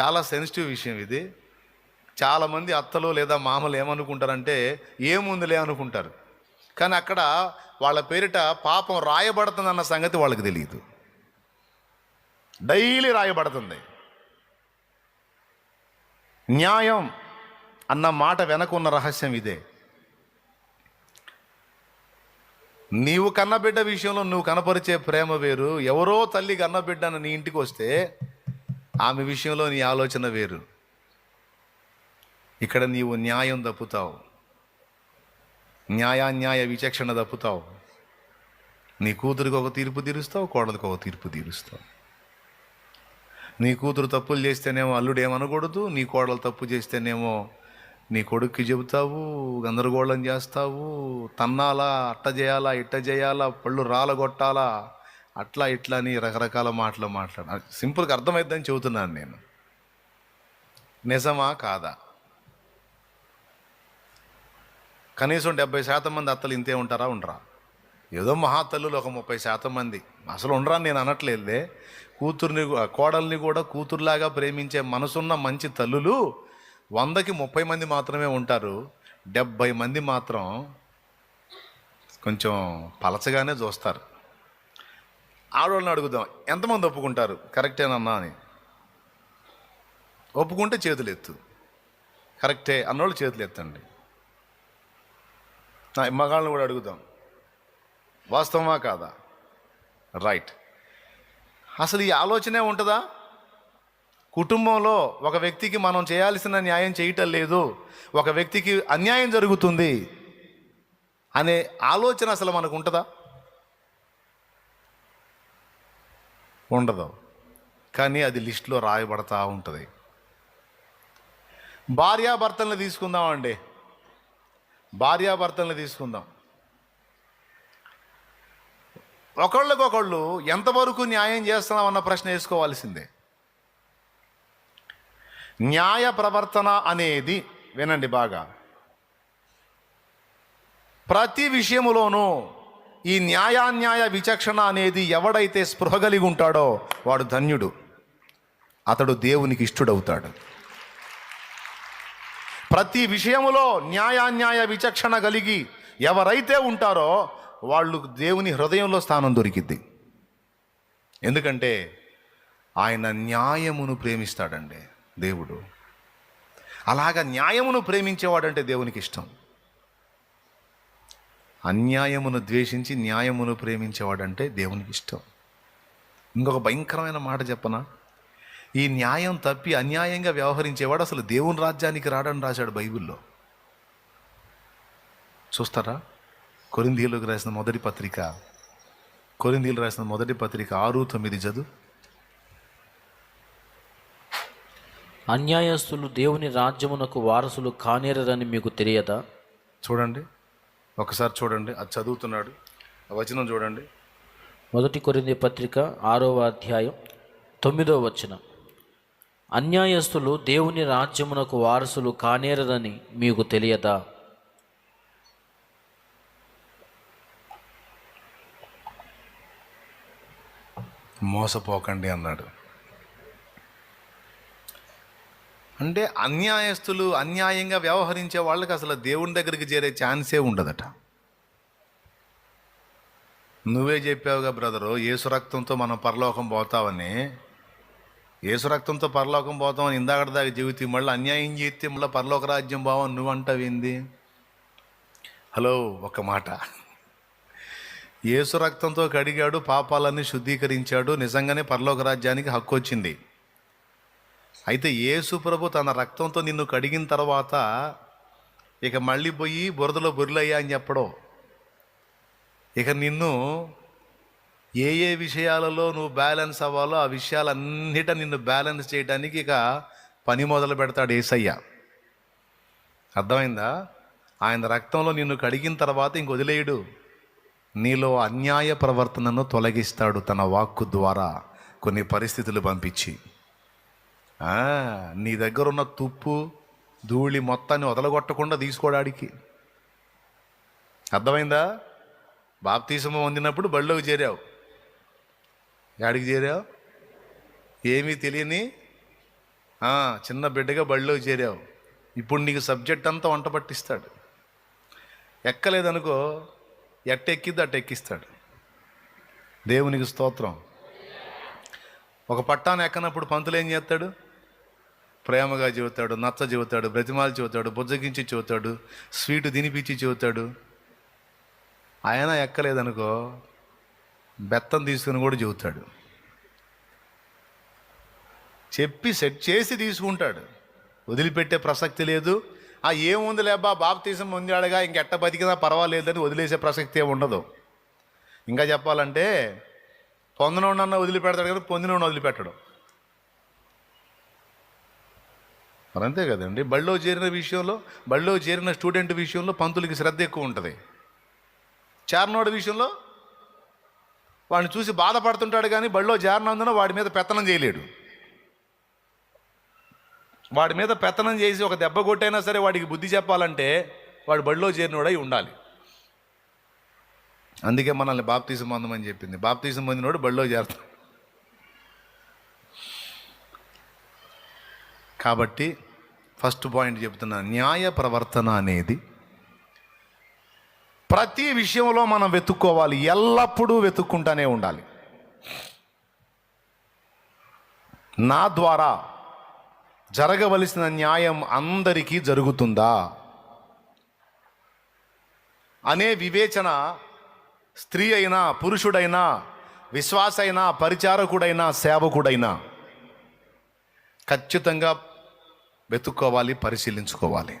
చాలా సెన్సిటివ్ విషయం ఇది. చాలామంది అత్తలు లేదా మామలు ఏమనుకుంటారంటే ఏముందిలే అనుకుంటారు. కానీ అక్కడ వాళ్ళ పేరిట పాపం రాయబడుతుందన్న సంగతి వాళ్ళకి తెలియదు. డైలీ రాయబడుతుంది. న్యాయం అన్న మాట వెనకున్న రహస్యం ఇదే. నీవు కన్నబిడ్డ విషయంలో నువ్వు కనపరిచే ప్రేమ వేరు. ఎవరో తల్లి కన్నబిడ్డను నీ ఇంటికి వస్తే ఆమె విషయంలో నీ ఆలోచన వేరు. ఇక్కడ నీవు న్యాయం తప్పుతావు. న్యాయాన్యాయ విచక్షణ తప్పుతావు. నీ కూతురికి ఒక తీర్పు తీరుస్తావు కోడలికి ఒక తీర్పు తీరుస్తావు. నీ కూతురు తప్పులు చేస్తేనేమో అల్లుడు ఏమనకూడదు నీ కోడలు తప్పు చేస్తేనేమో నీ కొడుక్కి చెబుతావు గందరగోళం చేస్తావు తన్నాలా అట్ట చేయాలా ఇట్ట చేయాలా పళ్ళు రాలగొట్టాలా అట్లా ఇట్లా అని రకరకాల మాటలు మాట్లాడ. సింపుల్గా అర్థమైద్దని చెబుతున్నాను నేను. నిజమా కాదా? కనీసం డెబ్బై శాతం మంది అత్తలు ఇంతే ఉంటారా? ఉండరా. ఏదో మహాతల్లులు ఒక ముప్పై శాతం మంది. అసలు ఉండరా నేను అనట్లేదులే. కూతుర్ని కోడల్ని కూడా కూతురులాగా ప్రేమించే మనసున్న మంచి తల్లులు వందకి ముప్పై మంది మాత్రమే ఉంటారు. డెబ్బై మంది మాత్రం కొంచెం పలచగానే చూస్తారు. ఆడవాళ్ళని అడుగుదాం ఎంతమంది ఒప్పుకుంటారు? కరెక్టేనన్నా అని. ఒప్పుకుంటే చేతులు ఎత్తు. కరెక్టే అన్నోళ్ళు చేతులు ఎత్తండి. నా మగాళ్ళని కూడా అడుగుదాం. వాస్తవమా కాదా? రైట్ అసలు ఈ ఆలోచనే ఉంటుందా? కుటుంబంలో ఒక వ్యక్తికి మనం చేయాల్సిన న్యాయం చేయటం లేదు. ఒక వ్యక్తికి అన్యాయం జరుగుతుంది అనే ఆలోచన అసలు మనకు ఉంటుందా? ఉండదు. కానీ అది లిస్టులో రాయబడతా ఉంటుంది. భార్యాభర్తల్ని తీసుకుందామండి. భార్యాభర్తలను తీసుకుందాం. ఒకళ్ళకొకళ్ళు ఎంతవరకు న్యాయం చేస్తున్నాం అన్న ప్రశ్న వేసుకోవాల్సిందే. న్యాయ ప్రవర్తన అనేది వినండి బాగా ప్రతి విషయములోనూ ఈ న్యాయాన్యాయ విచక్షణ అనేది ఎవడైతే స్పృహ కలిగి ఉంటాడో వాడు ధన్యుడు. అతడు దేవునికి ఇష్టడవుతాడు. ప్రతి విషయములో న్యాయాన్యాయ విచక్షణ కలిగి ఎవరైతే ఉంటారో వాళ్ళు దేవుని హృదయంలో స్థానం దొరికిద్ది. ఎందుకంటే ఆయన న్యాయమును ప్రేమిస్తాడండి దేవుడు. అలాగా న్యాయమును ప్రేమించేవాడంటే దేవునికి ఇష్టం. అన్యాయమును ద్వేషించి న్యాయమును ప్రేమించేవాడంటే దేవునికి ఇష్టం. ఇంకొక భయంకరమైన మాట చెప్పనా? ఈ న్యాయం తప్పి అన్యాయంగా వ్యవహరించేవాడు అసలు దేవుని రాజ్యానికి రాడని రాశాడు బైబిల్లో. చూస్తారా? కొరిందీలకు రాసిన మొదటి పత్రిక. కొరిందీలు రాసిన మొదటి పత్రిక ఆరు తొమ్మిది చదువు. అన్యాయస్తులు దేవుని రాజ్యమునకు వారసులు కానేరని మీకు తెలియదా? చూడండి. ఒకసారి చూడండి. అది చదువుతున్నాడు. వచనం చూడండి. మొదటి కొరింది పత్రిక ఆరవ అధ్యాయం తొమ్మిదవ వచనం. అన్యాయస్తులు దేవుని రాజ్యమునకు వారసులు కానేరదని మీకు తెలియదా? మోసపోకండి అన్నాడు. అంటే అన్యాయస్తులు అన్యాయంగా వ్యవహరించే వాళ్ళకి అసలు దేవుని దగ్గరికి చేరే ఛాన్సే ఉండదట. నువ్వే చెప్పావుగా బ్రదరు ఏసు రక్తంతో మనం పరలోకం పోతావని ఏసు రక్తంతో పరలోకం పోతామని ఇందాకటి దాకా జీవితం మళ్ళీ అన్యాయం చేస్తే మళ్ళీ పరలోక రాజ్యం బావని నువ్వు అంటావేంది హలో ఒక మాట. ఏసు రక్తంతో కడిగాడు పాపాలన్నీ శుద్ధీకరించాడు నిజంగానే పరలోక రాజ్యానికి హక్కు వచ్చింది. అయితే యేసు ప్రభు తన రక్తంతో నిన్ను కడిగిన తర్వాత ఇక మళ్ళీ పోయి బురదలో బురులయ్యా అని చెప్పడం. ఇక నిన్ను ఏ ఏ విషయాలలో నువ్వు బ్యాలెన్స్ అవ్వాలో ఆ విషయాలన్నిట నిన్ను బ్యాలెన్స్ చేయడానికి ఇక పని మొదలు పెడతాడు ఏసయ్య. అర్థమైందా? ఆయన రక్తంలో నిన్ను కడిగిన తర్వాత ఇంక వదిలేయడు. నీలో అన్యాయ ప్రవర్తనను తొలగిస్తాడు తన వాక్కు ద్వారా కొన్ని పరిస్థితులు పంపించి. నీ దగ్గర ఉన్న తుప్పు ధూళి మొత్తాన్ని వదలగొట్టకుండా తీసుకోవడానికి అర్థమైందా? బాప్తీసమ పొందినప్పుడు బళ్ళోకి చేరావు. యాడికి చేరావు? ఏమీ తెలియని చిన్న బిడ్డగా బళ్ళోకి చేరావు. ఇప్పుడు నీకు సబ్జెక్ట్ అంతా వంట పట్టిస్తాడు. ఎక్కలేదనుకో ఎట్టెక్కిద్ది అట్ట ఎక్కిస్తాడు దేవునికి స్తోత్రం. ఒక పట్టాను ఎక్కనప్పుడు పంతులు ఏం చేస్తాడు? ప్రేమగా చెబుతాడు నచ్చ చెబుతాడు బ్రతిమాలు చెబుతాడు బుజ్జగించి చెబుతాడు స్వీటు తినిపించి చెబుతాడు. ఆయన ఎక్కలేదనుకో బెత్తం తీసుకుని కూడా చెబుతాడు. చెప్పి సెట్ చేసి తీసుకుంటాడు. వదిలిపెట్టే ప్రసక్తి లేదు. ఆ ఏముంది లేబా బాప్తీసం పొందాడుగా ఇంకెట్ట బతికినా పర్వాలేదని వదిలేసే ప్రసక్తి ఏమి ఉండదు. ఇంకా చెప్పాలంటే పొందనోడన్నా వదిలిపెడతాడు కానీ పొందినోడు వదిలిపెట్టడం. మరి అంతే కదండి. బళ్ళో చేరిన విషయంలో బళ్ళో చేరిన స్టూడెంట్ విషయంలో పంతులకి శ్రద్ధ ఎక్కువ ఉంటుంది. చేరనోడి విషయంలో వాడిని చూసి బాధపడుతుంటాడు కానీ బళ్ళో చేరినందున వాడి మీద పెత్తనం చేయలేడు. వాడి మీద పెత్తనం చేసి ఒక దెబ్బ కొట్టైనా సరే వాడికి బుద్ధి చెప్పాలంటే వాడు బడిలో చేరినోడై ఉండాలి. అందుకే మనల్ని బాప్తీసం పొందమని చెప్పింది. బాప్తీసం పొందినోడు బడిలో చేరతాడు. కాబట్టి ఫస్ట్ పాయింట్ చెప్తున్నా న్యాయ ప్రవర్తన అనేది ప్రతి విషయంలో మనం వెతుక్కోవాలి ఎల్లప్పుడూ వెతుక్కుంటూనే ఉండాలి. నా ద్వారా జరగవలసిన న్యాయం అందరికీ జరుగుతుందా? అనే వివేచన స్త్రీ అయినా పురుషుడైనా విశ్వాసైనా పరిచారకుడైనా సేవకుడైనా ఖచ్చితంగా వెతుక్కోవాలి పరిశీలించుకోవాలి.